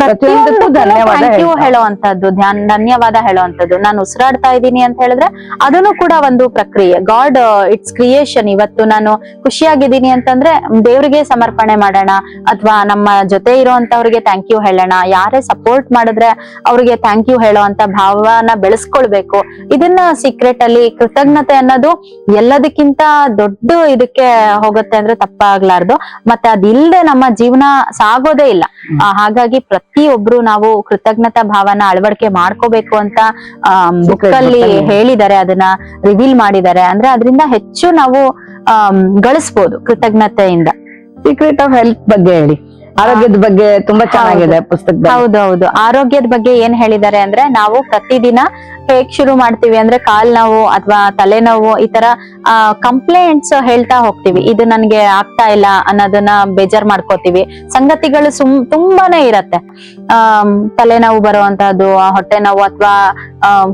ಪ್ರತಿಯೊಂದಕ್ಕೂ ಧನ್ಯವಾದ ಯು. ಹೇಳುವಂತದ್ದು ಧ್ಯಾನ್ ಧನ್ಯವಾದ ಹೇಳುವಂತದ್ದು ನಾನು ಉಸಿರಾಡ್ತಾ ಇದ್ದೀನಿ ಅಂತ ಹೇಳಿದ್ರೆ ಅದನ್ನು ಕೂಡ ಒಂದು ಪ್ರಕ್ರಿಯೆ. ಗಾಡ್ ಇಟ್ಸ್ ಕ್ರಿಯೇಷನ್ ಇವತ್ತು ನಾನು ಖುಷಿಯಾಗಿದ್ದೀನಿ ಅಂತಂದ್ರೆ ದೇವ್ರಿಗೆ ಸಮರ್ಪಣೆ ಮಾಡೋಣ ಅಥವಾ ನಮ್ಮ ಜೊತೆ ಇರುವಂತವ್ರಿಗೆ ಥ್ಯಾಂಕ್ ಯು ಹೇಳೋಣ. ಯಾರೇ ಸಪೋರ್ಟ್ ಮಾಡಿದ್ರೆ ಅವ್ರಿಗೆ ಥ್ಯಾಂಕ್ ಯು ಹೇಳುವಂತ ಭಾವನ ಬೆಳೆಸ್ಕೊಳ್ಬೇಕು. ಇದನ್ನ ಸೀಕ್ರೆಟ್ ಅಲ್ಲಿ ಕೃತಜ್ಞತೆ ಅನ್ನೋದು ಎಲ್ಲದಕ್ಕಿಂತ ದೊಡ್ಡ ಇದಕ್ಕೆ ಹೋಗುತ್ತೆ ಅಂದ್ರೆ ತಪ್ಪಾಗ್ಲಾರ್ದು. ಮತ್ತೆ ಅದಿಲ್ಲದೆ ನಮ್ಮ ಜೀವನ ಸಾಗೋದೇ ಇಲ್ಲ. ಹಾಗಾಗಿ ಹಾಗಾಗಿ ಪ್ರತಿಯೊಬ್ರು ನಾವು ಕೃತಜ್ಞತಾ ಭಾವನ ಅಳವಡಿಕೆ ಮಾಡ್ಕೋಬೇಕು ಅಂತ ಬುಕ್ ಅಲ್ಲಿ ಹೇಳಿದ್ದಾರೆ ಅದನ್ನ ರಿವೀಲ್ ಮಾಡಿದ್ದಾರೆ. ಅಂದ್ರೆ ಅದರಿಂದ ಹೆಚ್ಚು ನಾವು ಗಳಿಸ್ಬೋದು ಕೃತಜ್ಞತೆಯಿಂದ. ಸೀಕ್ರೆಟ್ ಆಫ್ ಹೆಲ್ತ್ ಬಗ್ಗೆ ಹೇಳಿ. ಆರೋಗ್ಯದ ಬಗ್ಗೆ ತುಂಬಾ ಚೆನ್ನಾಗಿದೆ ಪುಸ್ತಕ ಹೌದು ಹೌದು. ಆರೋಗ್ಯದ ಬಗ್ಗೆ ಏನ್ ಹೇಳಿದ್ದಾರೆ ಅಂದ್ರೆ ನಾವು ಪ್ರತಿದಿನ ಹೇಗ್ ಶುರು ಮಾಡ್ತೀವಿ ಅಂದ್ರೆ ಕಾಲ್ ನೋವು ಅಥವಾ ತಲೆನೋವು ಈ ತರ ಕಂಪ್ಲೇಂಟ್ಸ್ ಹೇಳ್ತಾ ಹೋಗ್ತೀವಿ. ಇದು ನನ್ಗೆ ಆಗ್ತಾ ಇಲ್ಲ ಅನ್ನೋದನ್ನ ಬೇಜಾರ್ ಮಾಡ್ಕೋತೀವಿ. ಸಂಗತಿಗಳು ಸುಮ್, ತುಂಬಾನೇ ಇರತ್ತೆ. ಆ ತಲೆನೋವು ಬರುವಂತಹದ್ದು ಹೊಟ್ಟೆ ನೋವು ಅಥವಾ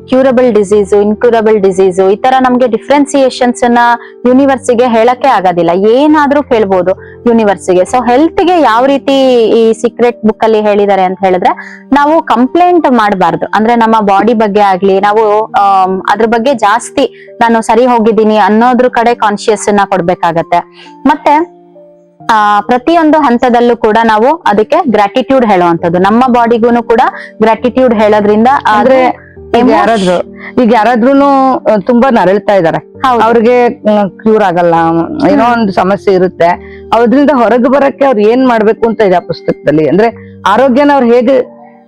ಕ್ಯೂರಬಲ್ ಡಿಸೀಸು ಇನ್ಕ್ಯೂರಬಲ್ ಡಿಸೀಸು ಈ ತರ ನಮ್ಗೆ ಡಿಫ್ರೆನ್ಸಿಯೇಷನ್ಸ್ನ ಯೂನಿವರ್ಸಿಗೆ ಹೇಳಕ್ಕೆ ಆಗೋದಿಲ್ಲ. ಏನಾದ್ರೂ ಕೇಳ್ಬೋದು ಯೂನಿವರ್ಸಿಗೆ ಸೊ ಹೆಲ್ತ್ಗೆ ಯಾವ ರೀತಿ ಈ ಸೀಕ್ರೆಟ್ ಬುಕ್ ಅಲ್ಲಿ ಹೇಳಿದ್ದಾರೆ ಅಂತ ಹೇಳಿದ್ರೆ, ನಾವು ಕಂಪ್ಲೇಂಟ್ ಮಾಡಬಾರ್ದು. ಅಂದ್ರೆ ನಮ್ಮ ಬಾಡಿ ಬಗ್ಗೆ ಆಗ್ಲಿ ನಾವು ಅದ್ರ ಬಗ್ಗೆ ಜಾಸ್ತಿ ನಾನು ಸರಿ ಹೋಗಿದ್ದೀನಿ ಅನ್ನೋದ್ರ ಕಡೆ ಕಾನ್ಶಿಯಸ್ನ ಕೊಡ್ಬೇಕಾಗತ್ತೆ. ಮತ್ತೆ ಆ ಪ್ರತಿಯೊಂದು ಹಂತದಲ್ಲೂ ಕೂಡ ನಾವು ಅದಕ್ಕೆ ಗ್ರಾಟಿಟ್ಯೂಡ್ ಹೇಳುವಂತದ್ದು ನಮ್ಮ ಬಾಡಿಗೂನು ಕೂಡ ಗ್ರಾಟಿಟ್ಯೂಡ್ ಹೇಳೋದ್ರಿಂದ ಆದ್ರೆ ಈಗ emotion- ಯಾರಾದ್ರೂ ಈಗ ಯಾರಾದ್ರೂನು ತುಂಬಾ ನರಳ್ತಾ ಇದಾರೆ. ಅವ್ರಿಗೆ ಕ್ಯೂರ್ ಆಗಲ್ಲ. ಏನೋ ಒಂದು ಸಮಸ್ಯೆ ಇರುತ್ತೆ. ಅದ್ರಿಂದ ಹೊರಗೆ ಬರಕ್ಕೆ ಅವ್ರು ಏನ್ ಮಾಡ್ಬೇಕು ಅಂತ ಇದೆ ಆ ಪುಸ್ತಕದಲ್ಲಿ. ಅಂದ್ರೆ ಆರೋಗ್ಯನ ಅವ್ರು ಹೇಗೆ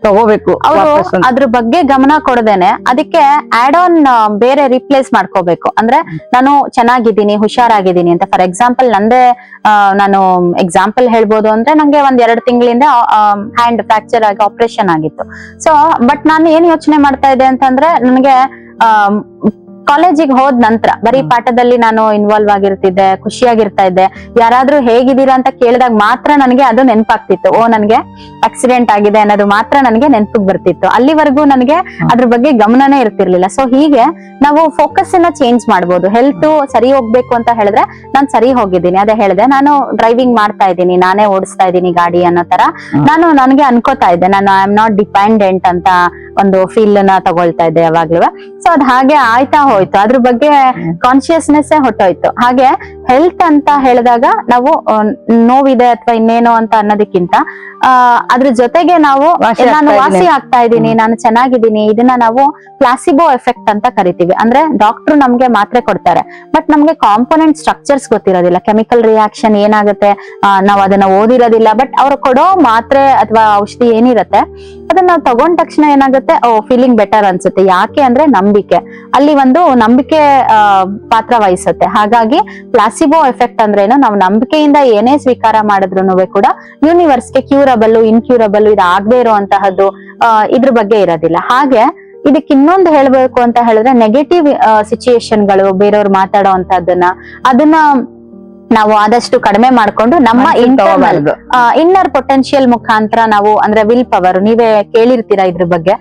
ತಗೋಬೇಕು ಅವರು ಅದ್ರ ಬಗ್ಗೆ ಗಮನ ಕೊಡದೇನೆ. ಅದಕ್ಕೆ ಆಡ್ ಆನ್ ಬೇರೆ ರಿಪ್ಲೇಸ್ ಮಾಡ್ಕೋಬೇಕು. ಅಂದ್ರೆ ನಾನು ಚೆನ್ನಾಗಿದ್ದೀನಿ ಹುಷಾರಾಗಿದ್ದೀನಿ ಅಂತ. ಫಾರ್ ಎಕ್ಸಾಂಪಲ್ ನಂದೇ ನಾನು ಎಕ್ಸಾಂಪಲ್ ಹೇಳ್ಬೋದು ಅಂದ್ರೆ ನಂಗೆ ಒಂದ್ ಎರಡ್ ತಿಂಗಳಿಂದ ಹ್ಯಾಂಡ್ ಫ್ರಾಕ್ಚರ್ ಆಗಿ ಆಪರೇಷನ್ ಆಗಿತ್ತು. ಸೊ ಬಟ್ ನಾನು ಏನ್ ಯೋಚನೆ ಮಾಡ್ತಾ ಇದ್ದೆ ಅಂತಂದ್ರೆ ನನಗೆ ಕಾಲೇಜಿಗೆ ಹೋದ ನಂತರ ಬರೀ ಪಾಠದಲ್ಲಿ ನಾನು ಇನ್ವಾಲ್ವ್ ಆಗಿರ್ತಿದ್ದೆ ಖುಷಿಯಾಗಿರ್ತಾ ಇದ್ದೆ. ಯಾರಾದ್ರೂ ಹೇಗಿದ್ದೀರಾ ಅಂತ ಕೇಳಿದಾಗ ಮಾತ್ರ ನನಗೆ ಅದು ನೆನಪಾಗ್ತಿತ್ತು. ಓ ನನಗೆ ಆಕ್ಸಿಡೆಂಟ್ ಆಗಿದೆ ಅನ್ನೋದು ಮಾತ್ರ ನನಗೆ ನೆನಪಿಗೆ ಬರ್ತಿತ್ತು. ಅಲ್ಲಿವರೆಗೂ ನನಗೆ ಅದ್ರ ಬಗ್ಗೆ ಗಮನನೇ ಇರ್ತಿರ್ಲಿಲ್ಲ. ಸೊ ಹೀಗೆ ನಾವು ಫೋಕಸ್ ಅನ್ನ ಚೇಂಜ್ ಮಾಡ್ಬೋದು. ಹೆಲ್ತ್ ಸರಿ ಹೋಗ್ಬೇಕು ಅಂತ ಹೇಳಿದ್ರೆ ನಾನು ಸರಿ ಹೋಗಿದ್ದೀನಿ. ಅದೇ ಹೇಳಿದೆ ನಾನು ಡ್ರೈವಿಂಗ್ ಮಾಡ್ತಾ ಇದ್ದೀನಿ ನಾನೇ ಓಡಿಸ್ತಾ ಇದ್ದೀನಿ ಗಾಡಿ ಅನ್ನೋ ತರ. ನಾನು ನನಗೆ ಅನ್ಕೋತಾ ಇದ್ದೆ ನಾನು ಐ ಆಮ್ ನಾಟ್ ಡಿಪೆಂಡೆಂಟ್ ಅಂತ ಒಂದು ಫೀಲ್ನ ತಗೊಳ್ತಾ ಇದ್ದೆ ಯಾವಾಗ್ಲೂ. ಸೊ ಅದ್ ಹಾಗೆ ಆಯ್ತಾ ಹೋಯ್ತು. ಅದ್ರ ಬಗ್ಗೆ ಕಾನ್ಶಿಯಸ್ನೆಸ್ ಹೊಟ್ಟೋಯ್ತು ಹಾಗೆ ಹೆಲ್ತ್ ಅಂತ ಹೇಳಿದಾಗ ನಾವು ನೋವಿದೆ ಅಥವಾ ಇನ್ನೇನೋ ಅಂತ ಅನ್ನೋದಕ್ಕಿಂತ ಅದ್ರ ಜೊತೆಗೆ ನಾವು ವಾಸಿ ನಾನು ಆಗ್ತಾ ವಾಸಿ ಇದೀನಿ. ಆಗ್ತಾ ಇದ್ದೀನಿ ನಾನು ಚೆನ್ನಾಗಿದ್ದೀನಿ ಇದನ್ನ ನಾವು ಪ್ಲಾಸಿಬೋ ಎಫೆಕ್ಟ್ ಅಂತ ಕರಿತೀವಿ. ಅಂದ್ರೆ ಡಾಕ್ಟರ್ ನಮ್ಗೆ ಮಾತ್ರೆ ಕೊಡ್ತಾರೆ. ಬಟ್ ನಮ್ಗೆ ಕಾಂಪೋನೆಂಟ್ ಸ್ಟ್ರಕ್ಚರ್ಸ್ ಗೊತ್ತಿರೋದಿಲ್ಲ. ಕೆಮಿಕಲ್ ರಿಯಾಕ್ಷನ್ ಏನಾಗುತ್ತೆ? ನಾವ್ ಅದನ್ನ ಓದಿರೋದಿಲ್ಲ. ಬಟ್ ಅವ್ರು ಕೊಡೋ ಮಾತ್ರೆ ಅಥವಾ ಔಷಧಿ ಏನಿರತ್ತೆ? ಅದನ್ನ ನಾವು ತಗೊಂಡ ತಕ್ಷಣ ಏನಾಗುತ್ತೆ, ಓ ಫೀಲಿಂಗ್ ಬೆಟರ್ ಅನ್ಸುತ್ತೆ. ಯಾಕೆ ಅಂದ್ರೆ ನಂಬಿಕೆ. ಅಲ್ಲಿ ಒಂದು ನಂಬಿಕೆ ಪಾತ್ರ ವಹಿಸುತ್ತೆ. ಹಾಗಾಗಿ ಪ್ಲಾಸಿಬೋ ಎಫೆಕ್ಟ್ ಅಂದ್ರೇನು, ನಾವು ನಂಬಿಕೆಯಿಂದ ಏನೇ ಸ್ವೀಕಾರ ಮಾಡಿದ್ರು ಕೂಡ ಯೂನಿವರ್ಸ್ಗೆ ಕ್ಯೂರಬಲ್ ಇನ್ಕ್ಯೂರಬಲ್ ಇದು ಆಗದೆ ಇರುವಂತಹದ್ದು ಇದ್ರ ಬಗ್ಗೆ ಇರೋದಿಲ್ಲ. ಹಾಗೆ ಇದಕ್ಕೆ ಇನ್ನೊಂದು ಹೇಳ್ಬೇಕು ಅಂತ ಹೇಳಿದ್ರೆ ನೆಗೆಟಿವ್ ಸಿಚುಯೇಷನ್ಗಳು ಬೇರೆಯವ್ರು ಮಾತಾಡೋ ಅದನ್ನ ನಾವು ಆದಷ್ಟು ಕಡಿಮೆ ಮಾಡ್ಕೊಂಡು ನಮ್ಮ ಇನ್ನರ್ ಪೊಟೆನ್ಶಿಯಲ್ ಮುಖಾಂತರ ನಾವು ಅಂದ್ರೆ ವಿಲ್ ಪವರ್ ನೀವೇ ಕೇಳಿರ್ತೀರಾ ಇದ್ರ ಬಗ್ಗೆ?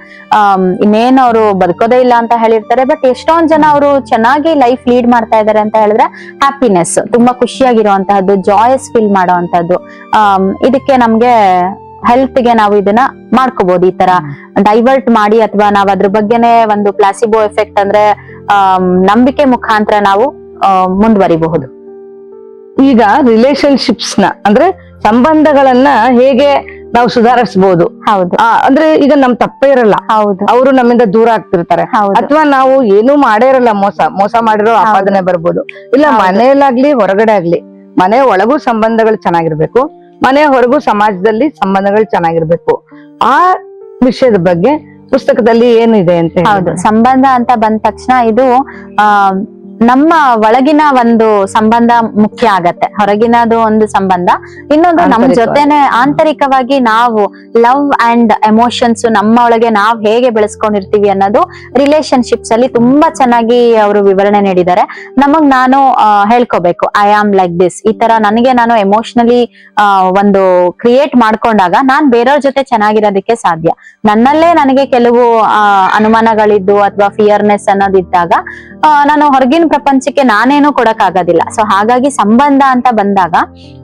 ಇನ್ನೇನು ಅವರು ಬದುಕೋದೇ ಇಲ್ಲ ಅಂತ ಹೇಳಿರ್ತಾರೆ ಬಟ್ ಎಷ್ಟೊಂದ್ ಜನ ಅವರು ಚೆನ್ನಾಗಿ ಲೈಫ್ ಲೀಡ್ ಮಾಡ್ತಾ ಇದ್ದಾರೆ ಅಂತ ಹೇಳಿದ್ರೆ ಹ್ಯಾಪಿನೆಸ್ ತುಂಬಾ ಖುಷಿಯಾಗಿರುವಂತಹದ್ದು ಜಾಯಸ್ ಫೀಲ್ ಮಾಡುವಂತಹದ್ದು. ಇದಕ್ಕೆ ನಮ್ಗೆ ಹೆಲ್ತ್ಗೆ ನಾವು ಇದನ್ನ ಮಾಡ್ಕೋಬಹುದು ಈ ತರ. ಡೈವರ್ಟ್ ಮಾಡಿ ಅಥವಾ ನಾವ್ ಅದ್ರ ಬಗ್ಗೆನೆ ಒಂದು ಪ್ಲಾಸಿಬೋ ಎಫೆಕ್ಟ್ ಅಂದ್ರೆ ನಂಬಿಕೆ ಮುಖಾಂತರ ನಾವು ಮುಂದುವರಿಬಹುದು. ಈಗ ರಿಲೇಶನ್ಶಿಪ್ಸ್ನ ಅಂದ್ರೆ ಸಂಬಂಧಗಳನ್ನ ಹೇಗೆ ನಾವು ಸುಧಾರಿಸಬಹುದು ಹೌದು. ಅಂದ್ರೆ ಈಗ ನಮ್ ತಪ್ಪೇ ಇರಲ್ಲ. ಹೌದು. ಅವರು ನಮ್ಮಿಂದ ದೂರ ಆಗ್ತಿರ್ತಾರೆ. ಅಥವಾ ನಾವು ಏನೂ ಮಾಡೇ ಇರಲ್ಲ ಮೋಸ ಮೋಸ ಮಾಡಿರೋ ಆಪಾದನೆ ಬರ್ಬೋದು. ಇಲ್ಲ. ಮನೆಯಲ್ಲಾಗ್ಲಿ ಹೊರಗಡೆ ಆಗ್ಲಿ ಮನೆ ಒಳಗೂ ಸಂಬಂಧಗಳು ಚೆನ್ನಾಗಿರ್ಬೇಕು ಮನೆ ಹೊರಗೂ ಸಮಾಜದಲ್ಲಿ ಸಂಬಂಧಗಳು ಚೆನ್ನಾಗಿರ್ಬೇಕು. ಆ ವಿಷಯದ ಬಗ್ಗೆ ಪುಸ್ತಕದಲ್ಲಿ ಏನಿದೆ ಅಂತ ಹೇಳಿ ಹೌದು. ಸಂಬಂಧ ಅಂತ ಬಂದ ತಕ್ಷಣ ಇದು ಆ ನಮ್ಮ ಒಳಗಿನ ಒಂದು ಸಂಬಂಧ ಮುಖ್ಯ ಆಗತ್ತೆ. ಹೊರಗಿನದು ಒಂದು ಸಂಬಂಧ. ಇನ್ನೊಂದು ನಮ್ ಆಂತರಿಕವಾಗಿ. ಜೊತೆನೆ ಆಂತರಿಕವಾಗಿ ನಾವು ಲವ್ ಅಂಡ್ ಎಮೋಷನ್ಸ್ ನಮ್ಮ ಒಳಗೆ ನಾವ್ ಹೇಗೆ ಬೆಳೆಸ್ಕೊಂಡಿರ್ತೀವಿ ಅನ್ನೋದು ರಿಲೇಶನ್ಶಿಪ್ಸ್ ಅಲ್ಲಿ ತುಂಬಾ ಚೆನ್ನಾಗಿ ಅವರು ವಿವರಣೆ ನೀಡಿದ್ದಾರೆ. ನಮಗ್ ನಾನು ಹೇಳ್ಕೋಬೇಕು. ಐ ಆಮ್ ಲೈಕ್ ದಿಸ್ ಈ ತರ ನನಗೆ ನಾನು ಎಮೋಷನಲಿ ಒಂದು ಕ್ರಿಯೇಟ್ ಮಾಡ್ಕೊಂಡಾಗ ನಾನ್ ಬೇರೆಯವ್ರ ಜೊತೆ ಚೆನ್ನಾಗಿರೋದಕ್ಕೆ ಸಾಧ್ಯ. ನನ್ನಲ್ಲೇ ನನಗೆ ಕೆಲವು ಅನುಮಾನಗಳಿದ್ದು ಅಥವಾ ಫಿಯರ್ನೆಸ್ ಅನ್ನೋದಿದ್ದಾಗ ನಾನು ಹೊರಗಿನ ಪ್ರಪಂಚಕ್ಕೆ ನಾನೇನು ಕೊಡಕ್ ಆಗೋದಿಲ್ಲ ಸೊ ಹಾಗಾಗಿ ಸಂಬಂಧ ಅಂತ ಬಂದಾಗ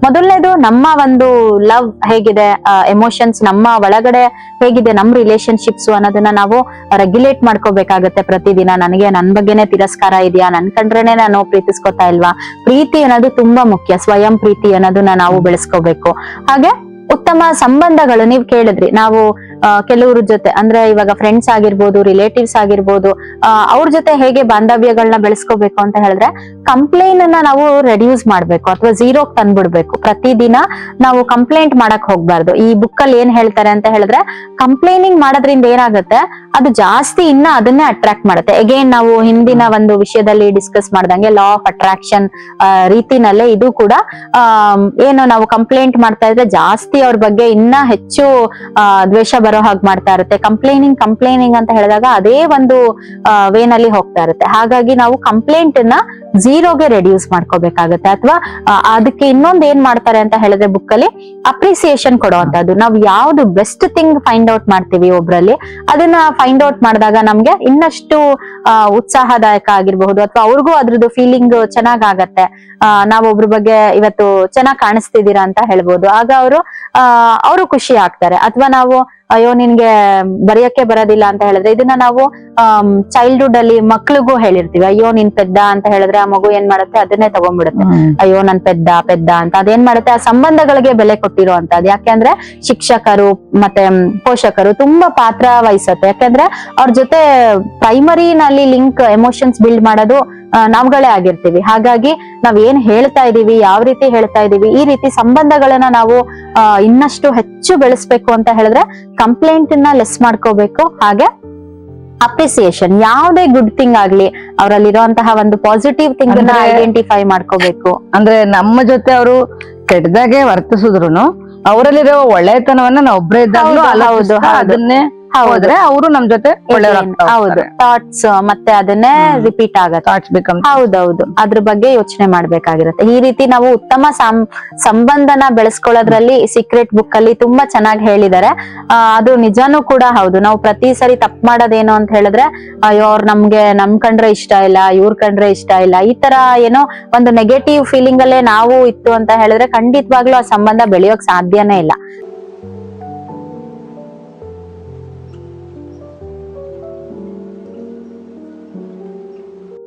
ಮೊದಲನೇದು ನಮ್ಮ ಒಂದು ಲವ್ ಹೇಗಿದೆ ಎಮೋಷನ್ಸ್ ನಮ್ಮ ಒಳಗಡೆ ಹೇಗಿದೆ ನಮ್ ರಿಲೇಶನ್ಶಿಪ್ಸ್ ಅನ್ನೋದನ್ನ ನಾವು ರೆಗ್ಯುಲೇಟ್ ಮಾಡ್ಕೋಬೇಕಾಗತ್ತೆ ಪ್ರತಿದಿನ. ನನಗೆ ನನ್ ಬಗ್ಗೆನೆ ತಿರಸ್ಕಾರ ಇದೆಯಾ? ನನ್ ಕಂಡ್ರೇನೆ ನಾನು ಪ್ರೀತಿಸ್ಕೊತಾ ಇಲ್ವಾ? ಪ್ರೀತಿ ಅನ್ನೋದು ತುಂಬಾ ಮುಖ್ಯ. ಸ್ವಯಂ ಪ್ರೀತಿ ಅನ್ನೋದನ್ನ ನಾವು ಬೆಳೆಸ್ಕೋಬೇಕು. ಹಾಗೆ ಉತ್ತಮ ಸಂಬಂಧಗಳು, ನೀವು ಕೇಳಿದ್ರಿ, ನಾವು ಕೆಲವ್ರ ಜೊತೆ, ಅಂದ್ರೆ ಇವಾಗ ಫ್ರೆಂಡ್ಸ್ ಆಗಿರ್ಬೋದು ರಿಲೇಟಿವ್ಸ್ ಆಗಿರ್ಬೋದು ಅವ್ರ ಜೊತೆ ಹೇಗೆ ಬಾಂಧವ್ಯಗಳನ್ನ ಬೆಳೆಸ್ಕೋಬೇಕು ಅಂತ ಹೇಳಿದ್ರೆ ಕಂಪ್ಲೇಂಟ್ ಅನ್ನ ನಾವು ರೆಡ್ಯೂಸ್ ಮಾಡ್ಬೇಕು, ಅಥವಾ ಝೀರೋಗ್ ತಂದ್ಬಿಡ್ಬೇಕು. ಪ್ರತಿದಿನ ನಾವು ಕಂಪ್ಲೇಂಟ್ ಮಾಡಕ್ ಹೋಗ್ಬಾರ್ದು. ಈ ಬುಕ್ ಅಲ್ಲಿ ಏನ್ ಹೇಳ್ತಾರೆ ಅಂತ ಹೇಳಿದ್ರೆ ಕಂಪ್ಲೇನಿಂಗ್ ಮಾಡೋದ್ರಿಂದ ಏನಾಗುತ್ತೆ, ಅದು ಜಾಸ್ತಿ ಇನ್ನ ಅದನ್ನೇ ಅಟ್ರಾಕ್ಟ್ ಮಾಡುತ್ತೆ. ಅಗೇನ್ ನಾವು ಹಿಂದಿನ ಒಂದು ವಿಷಯದಲ್ಲಿ ಡಿಸ್ಕಸ್ ಮಾಡ್ದಂಗೆ ಲಾ ಆಫ್ ಅಟ್ರಾಕ್ಷನ್ ರೀತಿನಲ್ಲೇ ಇದು ಕೂಡ ಏನು ನಾವು ಕಂಪ್ಲೇಂಟ್ ಮಾಡ್ತಾ ಇದ್ರೆ ಜಾಸ್ತಿ ಅವ್ರ ಬಗ್ಗೆ ಇನ್ನ ಹೆಚ್ಚು ದ್ವೇಷ ಬರೋ ಹಾಗೆ ಮಾಡ್ತಾ ಇರುತ್ತೆ. ಕಂಪ್ಲೇನಿಂಗ್ ಕಂಪ್ಲೇನಿಂಗ್ ಅಂತ ಹೇಳಿದಾಗ ಅದೇ ಒಂದು ವೇನಲ್ಲಿ ಹೋಗ್ತಾ ಇರುತ್ತೆ. ಹಾಗಾಗಿ ನಾವು ಕಂಪ್ಲೇಂಟ್ನ ಜೀರೋಗೆ ರೆಡ್ಯೂಸ್ ಮಾಡ್ಕೋಬೇಕಾಗತ್ತೆ ಅಥವಾ ಅದಕ್ಕೆ ಇನ್ನೊಂದ್ ಏನ್ ಮಾಡ್ತಾರೆ ಅಂತ ಹೇಳಿದ್ರೆ ಬುಕ್ ಅಲ್ಲಿ ಅಪ್ರಿಸಿಯೇಷನ್ ಕೊಡುವಂತದ್ದು ನಾವು ಯಾವ್ದು ಬೆಸ್ಟ್ ಥಿಂಗ್ ಫೈಂಡ್ ಔಟ್ ಮಾಡ್ತೀವಿ ಒಬ್ರಲ್ಲಿ ಅದನ್ನ ಫೈಂಡ್ ಔಟ್ ಮಾಡಿದಾಗ ನಮ್ಗೆ ಇನ್ನಷ್ಟು ಉತ್ಸಾಹದಾಯಕ ಆಗಿರಬಹುದು ಅಥವಾ ಅವ್ರಿಗೂ ಅದ್ರದ್ದು ಫೀಲಿಂಗ್ ಚೆನ್ನಾಗ್ ಆಗತ್ತೆ ಆ, ನಾವ್ ಒಬ್ರ ಬಗ್ಗೆ ಇವತ್ತು ಚೆನ್ನಾಗ್ ಕಾಣಿಸ್ತಿದ್ದೀರಾ ಅಂತ ಹೇಳ್ಬೋದು. ಆಗ ಅವರು ಅವರು ಖುಷಿ ಆಗ್ತಾರೆ. ಅಥವಾ ನಾವು ಅಯ್ಯೋ ನಿನ್ಗೆ ಬರೆಯಕ್ಕೆ ಬರೋದಿಲ್ಲ ಅಂತ ಹೇಳಿದ್ರೆ ಇದನ್ನ ನಾವು ಚೈಲ್ಡ್ಹುಡ್ ಅಲ್ಲಿ ಮಕ್ಳಿಗೂ ಹೇಳಿರ್ತೀವಿ. ಅಯ್ಯೋ ನಿನ್ ಪೆದ್ದ ಅಂತ ಹೇಳಿದ್ರೆ ಆ ಮಗು ಏನ್ ಮಾಡುತ್ತೆ? ಅದನ್ನೇ ತಗೊಂಡ್ಬಿಡುತ್ತೆ. ಅಯ್ಯೋ ನನ್ ಪೆದ್ದ ಪೆದ್ದ ಅಂತ. ಅದೇನ್ ಮಾಡುತ್ತೆ? ಆ ಸಂಬಂಧಗಳಿಗೆ ಬೆಲೆ ಕೊಟ್ಟಿರೋ ಯಾಕೆ ಅಂದ್ರೆ ಶಿಕ್ಷಕರು ಮತ್ತೆ ಪೋಷಕರು ತುಂಬಾ ಪಾತ್ರ ವಹಿಸುತ್ತೆ. ಯಾಕಂದ್ರೆ ಅವ್ರ ಜೊತೆ ಪ್ರೈಮರಿನಲ್ಲಿ ಲಿಂಕ್ ಎಮೋಷನ್ಸ್ ಬಿಲ್ಡ್ ಮಾಡೋದು ನಾವ್ಗಳೇ ಆಗಿರ್ತೀವಿ. ಹಾಗಾಗಿ ನಾವ್ ಏನ್ ಹೇಳ್ತಾ ಇದೀವಿ ಯಾವ ರೀತಿ ಹೇಳ್ತಾ ಇದೀವಿ ಈ ರೀತಿ ಸಂಬಂಧಗಳನ್ನ ನಾವು ಇನ್ನಷ್ಟು ಹೆಚ್ಚು ಬೆಳೆಸ್ಬೇಕು ಅಂತ ಹೇಳಿದ್ರೆ ಕಂಪ್ಲೇಂಟ್ನ ಲೆಸ್ ಮಾಡ್ಕೋಬೇಕು. ಹಾಗೆ ಅಪ್ರಿಸಿಯೇಷನ್ ಯಾವುದೇ ಗುಡ್ ಥಿಂಗ್ ಆಗ್ಲಿ ಅವರಲ್ಲಿರುವಂತಹ ಒಂದು ಪಾಸಿಟಿವ್ ಥಿಂಗ್ನ ಐಡೆಂಟಿಫೈ ಮಾಡ್ಕೋಬೇಕು. ಅಂದ್ರೆ ನಮ್ಮ ಜೊತೆ ಅವರು ಕೆಟ್ಟದಾಗೆ ವರ್ತಿಸಿದ್ರು ಅವರಲ್ಲಿರೋ ಒಳ್ಳೆತನವನ್ನ ನಾವು ಒಬ್ಬರೇ ಹೌದು. ಅದನ್ನೇ ಹೋದ್ರೆ ಅವರು ನಮ್ ಜೊತೆ ಹೌದು. ಥಾಟ್ಸ್ ಮತ್ತೆ ಅದನ್ನೇ ರಿಪೀಟ್ ಆಗತ್ತೆ. ಹೌದೌದು. ಅದ್ರ ಬಗ್ಗೆ ಯೋಚನೆ ಮಾಡ್ಬೇಕಾಗಿರುತ್ತೆ. ಈ ರೀತಿ ನಾವು ಉತ್ತಮ ಸಂಬಂಧನ ಬೆಳೆಸ್ಕೊಳ್ಳೋದ್ರಲ್ಲಿ ಸೀಕ್ರೆಟ್ ಬುಕ್ ಅಲ್ಲಿ ತುಂಬಾ ಚೆನ್ನಾಗಿ ಹೇಳಿದ್ದಾರೆ. ಅದು ನಿಜಾನೂ ಕೂಡ ಹೌದು. ನಾವು ಪ್ರತಿ ಸರಿ ತಪ್ಪು ಮಾಡೋದೇನು ಅಂತ ಹೇಳಿದ್ರೆ ಅಯ್ಯೋ ಅವ್ರು ನಮ್ಗೆ ನಮ್ ಕಂಡ್ರೆ ಇಷ್ಟ ಇಲ್ಲ ಇವ್ರ ಕಂಡ್ರೆ ಇಷ್ಟ ಇಲ್ಲ. ಈ ತರ ಏನೋ ಒಂದು ನೆಗೆಟಿವ್ ಫೀಲಿಂಗ್ ಅಲ್ಲೇ ನಾವು ಇತ್ತು ಅಂತ ಹೇಳಿದ್ರೆ ಖಂಡಿತವಾಗ್ಲೂ ಆ ಸಂಬಂಧ ಬೆಳೆಯೋಕ್ ಸಾಧ್ಯನೇ ಇಲ್ಲ.